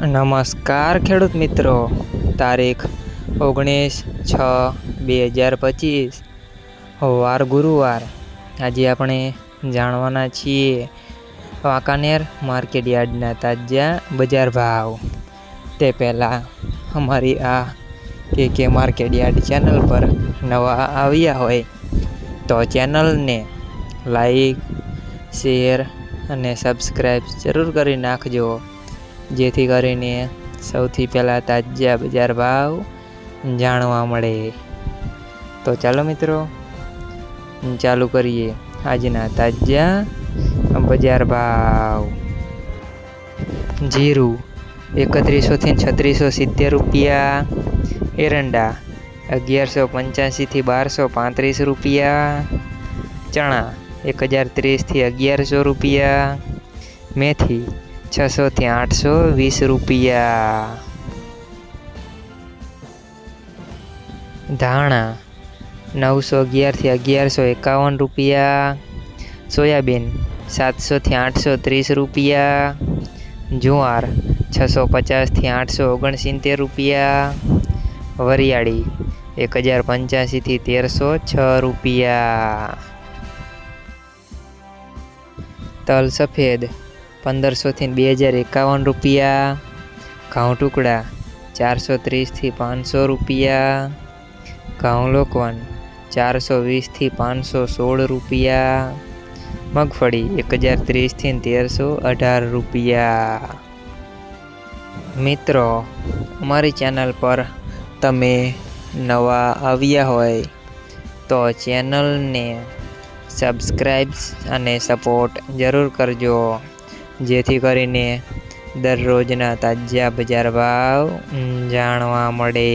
નમસ્કાર ખેડૂત મિત્રો. તારીખ ઓગણીસ છ બે હજાર પચીસ. વાર ગુરુવાર. આજે આપણે જાણવાના છીએ વાંકાનેર માર્કેટ યાર્ડના તાજા બજાર ભાવ. તે પહેલાં અમારી આ કે કે માર્કેટ યાર્ડ ચેનલ પર નવા આવ્યા હોય તો ચેનલને લાઈક, શેર અને સબસ્ક્રાઈબ જરૂર કરી નાખજો. જેથી કરીને સૌથી પહેલાં તાજા બજાર ભાવ જાણવા મળે. તો ચાલો મિત્રો, ચાલુ કરીએ આજના તાજા બજાર ભાવ. જીરું એકત્રીસોથી છત્રીસો સિત્તેર રૂપિયા, એરંડા અગિયારસો પંચ્યાસીથી બારસો પાંત્રીસ રૂપિયા, ચણા એક હજાર ત્રીસથી અગિયારસો રૂપિયા, મેથી છસોથી આઠસો વીસ રૂપિયા. ધાણા નવસો અગિયારથી અગિયારસો એકાવન રૂપિયા. સોયાબીન સાતસોથી આઠસો ત્રીસ રૂપિયા. જુવાર છસો પચાસથી આઠસો ઓગણસિત્તેર રૂપિયા. વરિયાળી એક હજાર પંચ્યાસીથી તેરસો છ રૂપિયા. તલ સફેદ પંદરસોથી બે હજાર એકાવન રૂપિયા. ઘઉં ટુકડા ચારસો ત્રીસથી પાંચસો રૂપિયા. ઘઉં લોકવન ચારસો વીસથી પાંચસો સોળ રૂપિયા. મગફળી એક હજાર ત્રીસથી તેરસો અઢાર રૂપિયા. મિત્રો, અમારી ચેનલ પર તમે નવા આવ્યા હોય તો ચેનલને સબસ્ક્રાઈબ્સ અને સપોર્ટ જરૂર કરજો. જેથી કરીને દરરોજના તાજા બજાર ભાવ જાણવા મળે.